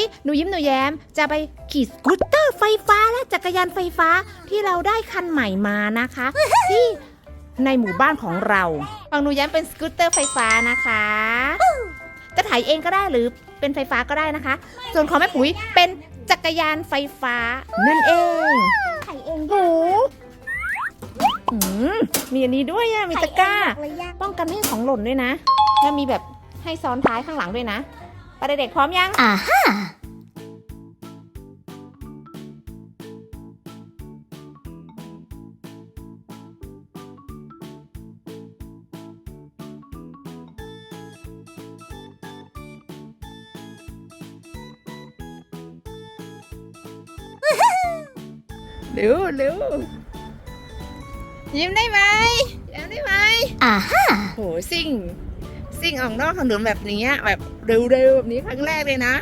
ยหนูยิ้มหนูแย้มจะไปขี่สกูตเตอร์ไฟฟ้าและจักรยานไฟฟ้าที่เราได้คันใหม่มานะคะ ที่ในหมู่บ้านของเราของหนูแย้มเป็นสกูตเตอร์ไฟฟ้านะคะ จะถ่ายเองก็ได้หรือเป็นไฟฟ้าก็ได้นะคะ ส่วนของแม่ปุ๋ยเป็นจักรยานไฟฟ้านั่นเองไข่เองโหอืมมีอันนี้ด้วยอะมีตะกร้าไข่เองบอกเลยยากป้องกันไม่ให้ของหล่นด้วยนะ แล้วมีแบบให้ซ้อนท้ายข้างหลังด้วยนะ ไปเด็กๆพร้อมยัง อ่าฮะเร็วเร็วยิ้มได้ไหมยิ้มได้ไหมอ่าฮะโหซิ่ง ซิ่งออกนอกถนนแบบนี้อะแบบเร็วๆแบบนี้ครั้งแรกเลยนะ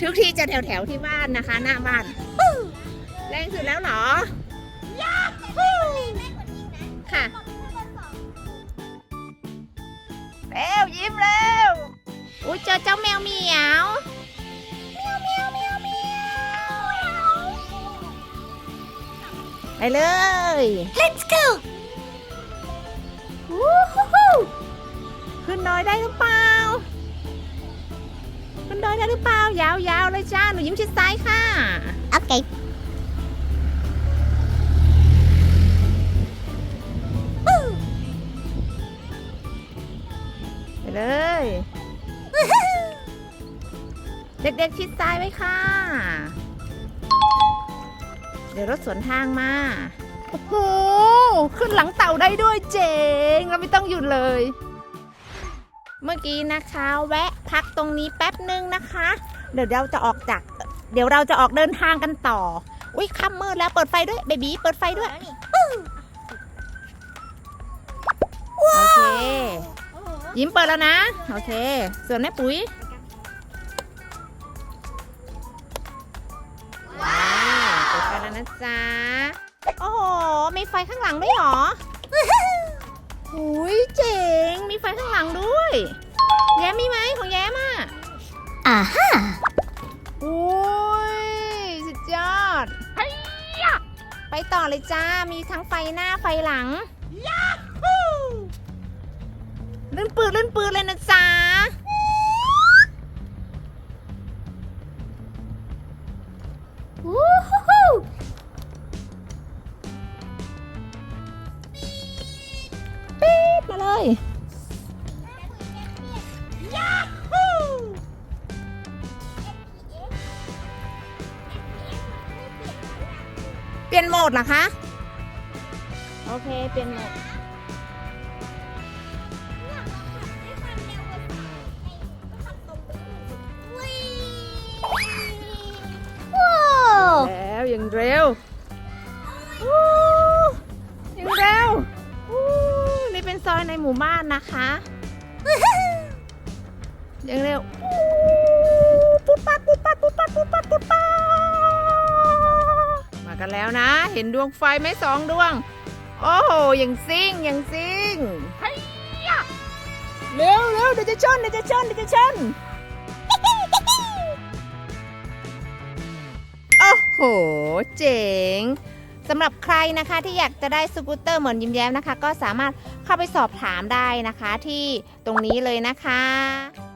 ทุกทีจะแถวๆที่บ้านนะคะ หน้าบ้านแรงสุดแล้วเหรอ ค่ะเร็วยิ้มเร็วอุ้ยเจอเจ้าแมวเหมียวไปเลย let's go ขึ้นดอยได้หรือเปล่า ขึ้นดอยได้หรือเปล่า ยาวๆเลยจ้า หนูยิ้มชิดซ้ายค่ะ โอเค ไปเลย เด็กๆชิดซ้ายไว้ค่ะ เดี๋ยวรถสวนทางมา โอ้โห ขึ้นหลังเต่าได้ด้วยเจ๋ง เราไม่ต้องหยุดเลย เมื่อกี้นะคะ แวะพักตรงนี้แป๊บหนึ่งนะคะ เดี๋ยวเราจะออกจาก เดี๋ยวเราจะออกเดินทางกันต่อ อุ้ยค่ำมืดแล้วเปิดไฟด้วยเบบีเปิดไฟด้วยโอเค ยิ้มเปิดแล้วนะ โอเค ส่วนแม่ปุ๋ยว้าวเปิดไฟแล้วนะจ๊ะโอ้โหมีไฟข้างหลังด้วยเหรอ หุยเจ๋ง มีไฟข้างหลังด้วย แย้มมีไหมของแย้มอะอ่าฮะโอ้ยสุดยอด ไปต่อเลยจ้า มีทั้งไฟหน้าไฟหลังเล่นปืนเล่นปืนเลยนะจ๊ะ เลยเปลี่ยนโหมดเหรอคะ โอเค เปลี่ยนโหมดว้าวแล้วยังเร็ว วู้ ซอยในหมู่บ้านนะคะยังเร็ววู้ปุ๊บปัดปุ๊บปัดปุ๊บปัดปุ๊บปัดปุ๊บปัดมากันแล้วนะ เห็นดวงไฟไหมสองดวง โอ้โหยังซิ่งยังซิ่งเร็วเร็วเดี๋ยวจะชนเดี๋ยวจะชนเดี๋ยวจะชนโอ้โห เจ๋ง สำหรับใครนะคะที่อยากจะได้สกูตเตอร์เหมือนยิ้มแย้มนะคะ ก็สามารถเข้าไปสอบถามได้นะคะที่ตรงนี้เลยนะคะ